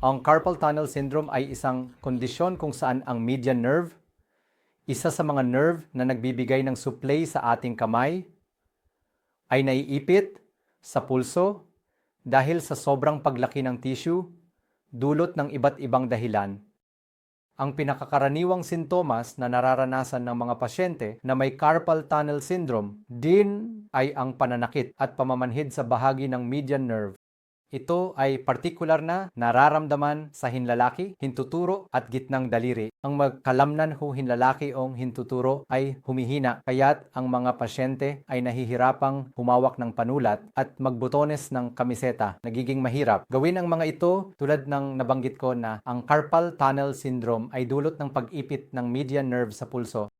Ang carpal tunnel syndrome ay isang kondisyon kung saan ang median nerve, isa sa mga nerve na nagbibigay ng supply sa ating kamay, ay naiipit sa pulso dahil sa sobrang paglaki ng tissue dulot ng iba't ibang dahilan. Ang pinakakaraniwang sintomas na nararanasan ng mga pasyente na may carpal tunnel syndrome din ay ang pananakit at pamamanhid sa bahagi ng median nerve. Ito ay partikular na nararamdaman sa hinlalaki, hintuturo at gitnang daliri. Ang magkalamnan ho hinlalaki o hintuturo ay humihina, kaya't ang mga pasyente ay nahihirapang humawak ng panulat at magbutones ng kamiseta. Nagiging mahirap. Gawin ang mga ito tulad ng nabanggit ko na ang carpal tunnel syndrome ay dulot ng pag-ipit ng median nerve sa pulso.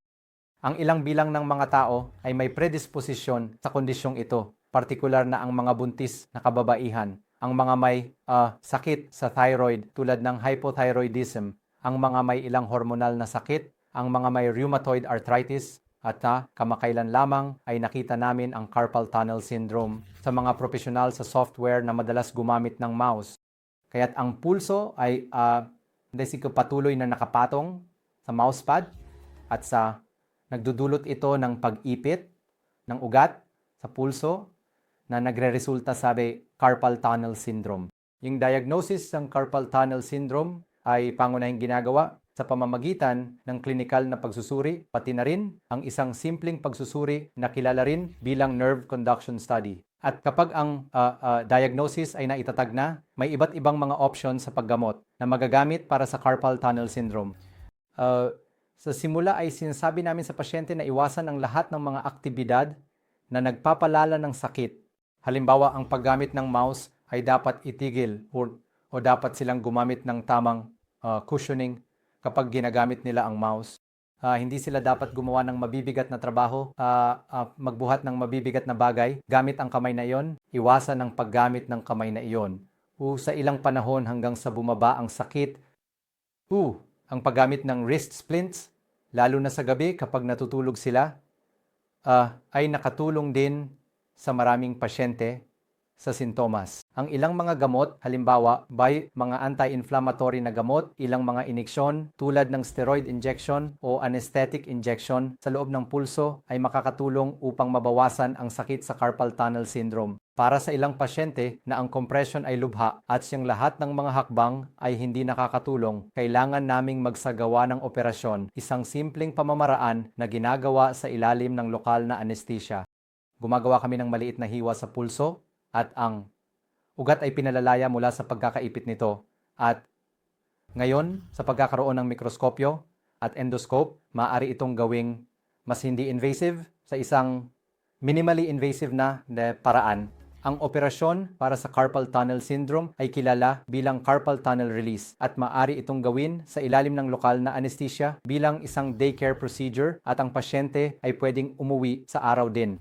Ang ilang bilang ng mga tao ay may predisposisyon sa kondisyong ito, partikular na ang mga buntis na kababaihan ang mga may uh, sakit sa thyroid tulad ng hypothyroidism, ang mga may ilang hormonal na sakit, ang mga may rheumatoid arthritis, at uh, kamakailan lamang ay nakita namin ang carpal tunnel syndrome sa mga profesional sa software na madalas gumamit ng mouse. Kaya't ang pulso ay uh, patuloy na nakapatong sa mousepad at sa nagdudulot ito ng pag-ipit ng ugat sa pulso na nagre-resulta sa carpal tunnel syndrome. Yung diagnosis ng carpal tunnel syndrome ay pangunahing ginagawa sa pamamagitan ng klinikal na pagsusuri, pati na rin ang isang simpleng pagsusuri na kilala rin bilang nerve conduction study. At kapag ang uh, uh, diagnosis ay naitatag na, may iba't ibang mga options sa paggamot na magagamit para sa carpal tunnel syndrome. Uh, sa simula ay sinasabi namin sa pasyente na iwasan ang lahat ng mga aktibidad na nagpapalala ng sakit Halimbawa, ang paggamit ng mouse ay dapat itigil or, o dapat silang gumamit ng tamang uh, cushioning kapag ginagamit nila ang mouse. Uh, hindi sila dapat gumawa ng mabibigat na trabaho, uh, uh, magbuhat ng mabibigat na bagay gamit ang kamay na iyon, iwasan ang paggamit ng kamay na iyon. O sa ilang panahon hanggang sa bumaba ang sakit. O ang paggamit ng wrist splints, lalo na sa gabi kapag natutulog sila, uh, ay nakatulong din sa maraming pasyente sa sintomas. Ang ilang mga gamot, halimbawa by mga anti-inflammatory na gamot, ilang mga ineksyon tulad ng steroid injection o anesthetic injection sa loob ng pulso ay makakatulong upang mabawasan ang sakit sa carpal tunnel syndrome. Para sa ilang pasyente na ang compression ay lubha at siyang lahat ng mga hakbang ay hindi nakakatulong, kailangan naming magsagawa ng operasyon, isang simpleng pamamaraan na ginagawa sa ilalim ng lokal na anesthesia. Gumagawa kami ng maliit na hiwa sa pulso at ang ugat ay pinalalaya mula sa pagkakaipit nito. At ngayon, sa pagkakaroon ng mikroskopyo at endoscope, maaari itong gawing mas hindi invasive sa isang minimally invasive na paraan. Ang operasyon para sa carpal tunnel syndrome ay kilala bilang carpal tunnel release at maaari itong gawin sa ilalim ng lokal na anesthesia bilang isang daycare procedure at ang pasyente ay pwedeng umuwi sa araw din.